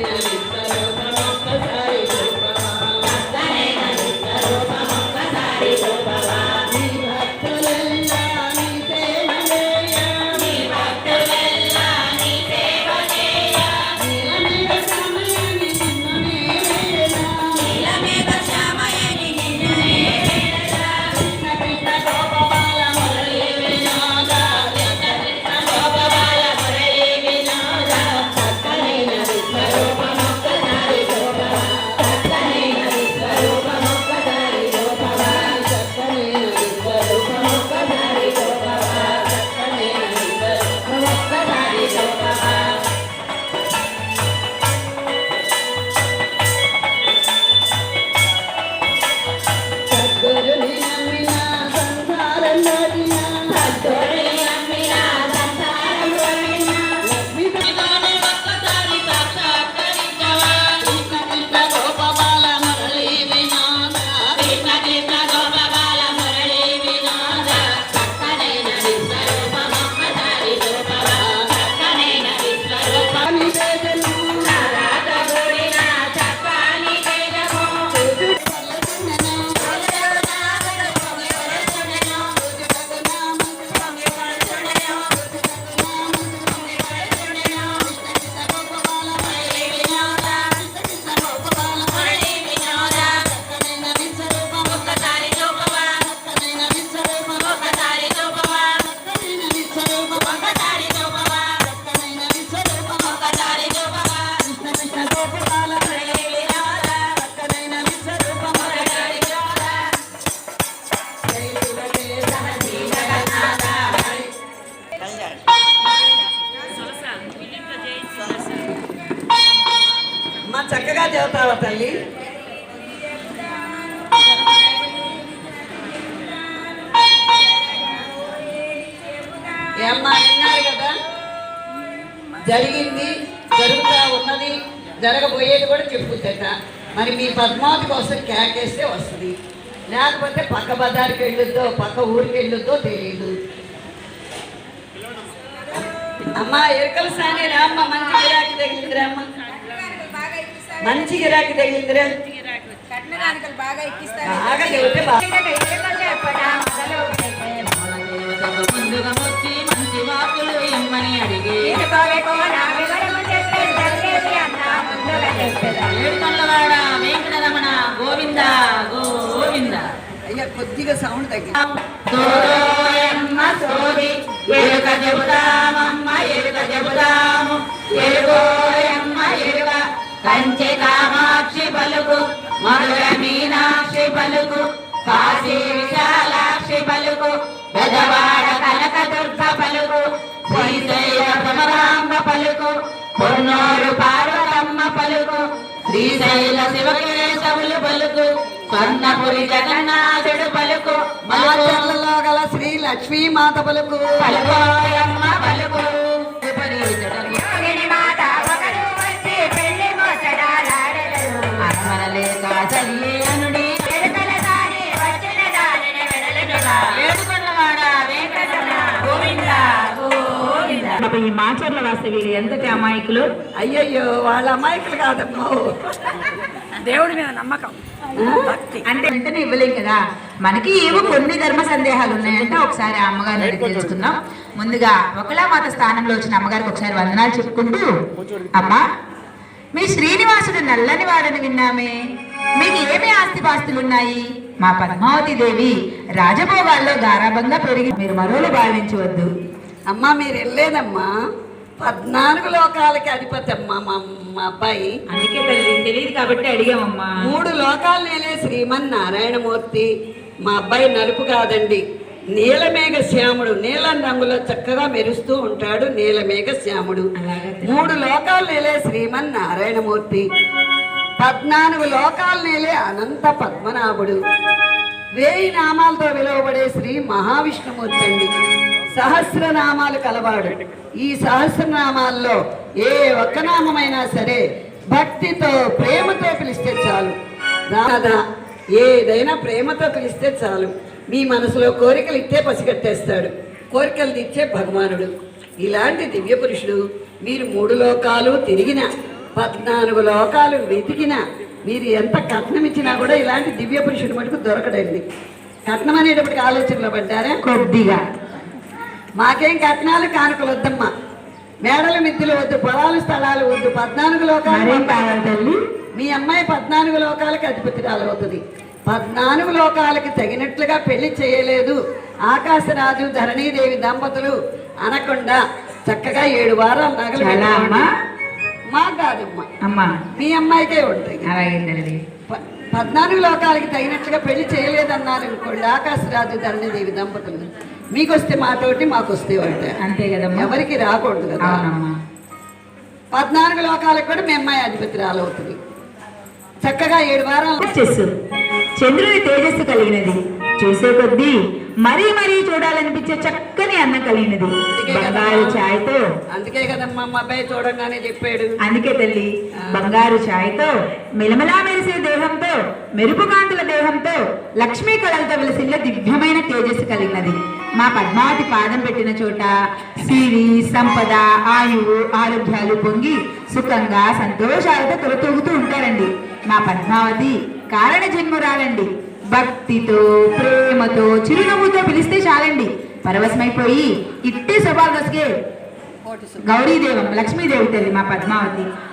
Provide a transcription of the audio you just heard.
మా చక్కగా చదువుతావా తల్లి? ఏమ్మా విన్నారు కదా? జరిగింది జరుగుతా ఉన్నది జరగబోయేది కూడా చెప్పుద్దట మరి మీ పద్మావతి కోసం కేకేస్తే వస్తుంది. లేకపోతే పక్క బజార్కి వెళ్ళొద్దో పక్క ఊరికి వెళ్ళొద్దో తెలియదు అమ్మా ఎరుకల సాని రామ్మ మంచి గిరాకీ తగిలింది రామ్మ. మంచి గిరాకీ తగిలిందిరా. కట్నకానికలు బాగా ఎక్కిస్తారు. బాగా. చెబితే బాగా ముందుగా వచ్చి మంచి వాకులు ఇమ్మని అడిగి ఏడుకొండవాడ వెంకటరమణ గోవింద గోవింద. అయ్యా కొద్దిగా సౌండ్ తగ్గి. చెబుతామమ్మ ఎరుక చెబుతాము. కంచె కామాక్షి పలుకు మధుర మీనాక్షి పలుకు కాశీ విశాలాక్షి పలుకు పెదవాడ కనక దుర్గ పలుకు శ్రీశైల భ్రమరాంబ పలుకు పొన్నూరు పార్వతమ్మ పలుకు శ్రీశైల శివకేశవులు పలుకు స్వర్ణపురి జగన్నాథుడు పలుకు మా పలుకు చెర్లలో గల శ్రీ లక్ష్మీ మాత పలుకు. పలుకోయమ్మ ఈ మాచర్ల వాస్తవి ఎంతటి అమాయకులు? అయ్యయ్యో వాళ్ళ అమాయకులు కాదమ్మా. దేవుడి మీద నమ్మకం. అంటే వెంటనే ఇవ్వలేం కదా? మనకి ఏవో కొన్ని ధర్మ సందేహాలు ఉన్నాయంటే ఒకసారి ఆ అమ్మగారిని అడిగి తెలుసుకుందాం. ముందుగా ఒకలా మాత స్థానంలో వచ్చిన అమ్మగారికి ఒకసారి వందనాలు చెప్పుకుంటూ అమ్మా మీ శ్రీనివాసుడు నల్లని వాడని విన్నామే. మీకు ఏమి ఆస్తిపాస్తులు ఉన్నాయి? మా పద్మావతి దేవి రాజభోగాల్లో గారాభంగా పెరిగి మీరు మరోలు భావించవద్దు. అమ్మా మీరు వెళ్ళేదమ్మా పద్నాలుగు లోకాలకి అధిపతి అమ్మా మా మా అబ్బాయి. అందుకే తల్లి తెలియదు కాబట్టి అడిగామమ్మా. మూడు లోకాలు నేలే శ్రీమన్ నారాయణమూర్తి మా అబ్బాయి నలుపు కాదండి. నీలమేఘ శ్యాముడు. నీలం రంగులో చక్కగా మెరుస్తూ ఉంటాడు నీలమేఘ శ్యాముడు. మూడు లోకాలు నేలే శ్రీమన్ నారాయణమూర్తి పద్నాలుగు లోకాలు నేలే అనంత పద్మనాభుడు. వేయి నామాలతో పిలువబడే శ్రీ మహావిష్ణుమూర్తి అండి. సహస్రనామాలు కలవాడు. ఈ సహస్రనామాల్లో ఏ ఒక్క నామమైనా సరే భక్తితో ప్రేమతో పిలిస్తే చాలు. రాధా ఏదైనా ప్రేమతో పిలిస్తే చాలు. మీ మనసులో కోరికలు ఇట్టే పసిగట్టేస్తాడు. కోరికలు తీర్చే భగవానుడు. ఇలాంటి దివ్య పురుషుడు మీరు మూడు లోకాలు తిరిగిన పద్నాలుగు లోకాలు వెతికినా మీరు ఎంత కట్నం ఇచ్చినా కూడా ఇలాంటి దివ్య పురుషుడు మటుకు దొరకడండి. కట్నం అనేటప్పటికి ఆలోచనలో పడ్డారా? కొద్దిగా. మాకేం కట్నాలు కానుకలు వద్దమ్మా మేడల మిద్దులు వద్దు పొలాలు స్థలాలు వద్దు పద్నాలుగు లోకాలు తల్లి? మీ అమ్మాయి పద్నాలుగు లోకాలకు అధిపతిరాలు అవుతుంది. పద్నాలుగు లోకాలకి తగినట్లుగా పెళ్ళి చేయలేదు. ఆకాశరాజు ధరణీదేవి దంపతులు అనకుండా చక్కగా ఏడు వారాలు నగలు మా కాదమ్మా. అమ్మా. మీ అమ్మాయికే ఉంటాయి. అలాగే పద్నాలుగు లోకాలకి తగినట్లుగా పెళ్ళి చేయలేదన్నారు అనుకోండి ఆకాశరాజు ధరణీదేవి దంపతులు. మీకు వస్తే మాతోటి మాకు వస్తే అంటే అంతే కదమ్మా. ఎవరికి రాకూడదు కదా. పద్నాలుగు లోకాలకు కూడా మీ అమ్మాయి అధిపతిరాలు అవుతుంది చక్కగా ఏడు వారాలు తేజస్సు చంద్రుని తేజస్సు కలిగినది. చూసే కొద్దీ మరీ మరీ చూడాలనిపించే చక్కని అన్నం కలిగినది. బంగారు ఛాయ్తో అందుకే కదమ్మా మా అబ్బాయి చూడంగానే చెప్పాడు. అందుకే తల్లి బంగారు ఛాయ్తో మెలమెలా మెరిసే దేహంతో మెరుపు కాంతుల దేహంతో లక్ష్మీ కళలతో వెలిసిన దివ్యమైన తేజస్సు కలిగినది. మా పద్మావతి పాదం పెట్టిన చోట సిరి సంపద ఆయువు ఆరోగ్యాలు పొంగి సుఖంగా సంతోషాలతో తొలతూగుతూ ఉంటారండి. మా పద్మావతి కారణ జన్మురాలండి భక్తితో ప్రేమతో చిరునవ్వుతో పిలిస్తే చాలండి. పరవశమైపోయి ఇట్టే స్వభావస్కే గౌరీదేవం లక్ష్మీదేవి తల్లి మా పద్మావతి.